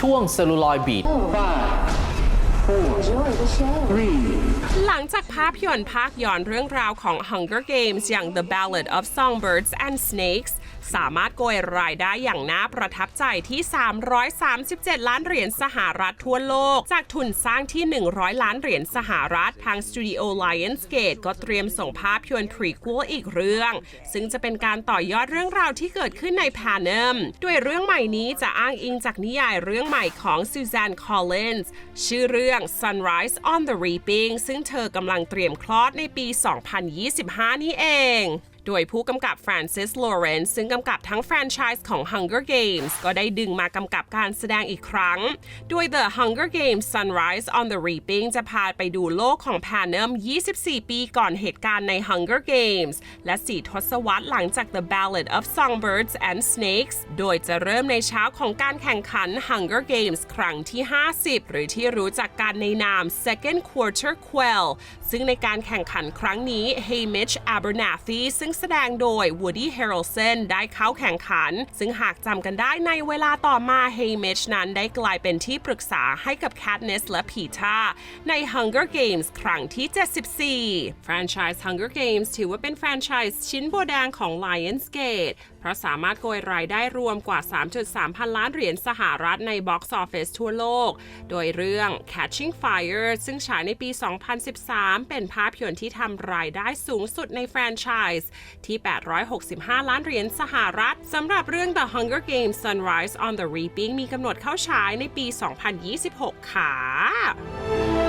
ช่วง Celluloid Beat Enjoy the show. หลังจากภาพยนตร์ภาคย้อนเรื่องราวของ Hunger Games อย่าง The Ballad of Songbirds and Snakes สามารถโกยรายได้อย่างน่าประทับใจที่ 337 ล้านเหรียญสหรัฐทั่วโลก จากทุนสร้างที่ 100 ล้านเหรียญสหรัฐ ทางสตูดิโอ Lionsgate ก็เตรียมส่งภาพยนตร์ prequel อีกเรื่อง ซึ่งจะเป็นการต่อยอดเรื่องราวที่เกิดขึ้นใน Panem ด้วยเรื่องใหม่นี้จะอ้างอิงจากนิยายเรื่องใหม่ของ Suzanne Collins ชื่อเรื่อง่าง Sunrise on the Reaping ซึ่งเธอกำลังเตรียมคลอดในปี 2025 นี้เอง โดยผู้กำกับฟรานซิสโลเรนซ์ซึ่งกำกับทั้งแฟรนไชส์ของ Hunger Games ก็ได้ดึงมากำกับการแสดงอีกครั้ง โดย The Hunger Games Sunrise on the Reaping จะพาไปดูโลกของ Panem 24 ปีก่อนเหตุการณ์ใน Hunger Games และ4ทศวรรษหลังจาก The Ballad of Songbirds and Snakes โดยจะเริ่มในเช้าของการแข่งขัน Hunger Games ครั้งที่ 50 หรือที่รู้จักกันในนาม Second Quarter Quell ซึ่งในการแข่งขันครั้งนี้ Hamish Abernathy ซึ่งแสดงโดย Woody Harrelson ได้เข้าแข่งขัน ซึ่งหากจำกันได้ในเวลาต่อมา Hamish นั้นได้กลายเป็นที่ปรึกษาให้กับ Katniss และ Peeta ใน Hunger Games ครั้งที่ 74 แฟรนไชส์ Hunger Games ถือว่าเป็นแฟรนไชส์ชิ้นโบแดงของ Lionsgate เพราะสามารถโกยรายได้รวมกว่า 3.3 พันล้านเหรียญสหรัฐใน Box Office ทั่วโลก โดยเรื่อง Catching Fire ซึ่งฉายในปี 2013 เป็นภาพยนตร์ที่ทำรายได้สูงสุดในแฟรนไชส์ที่ 865 ล้านเหรียญสหรัฐสำหรับเรื่อง The Hunger Games Sunrise on the Reaping มีกำหนดเข้าฉายในปี 2026 ค่ะ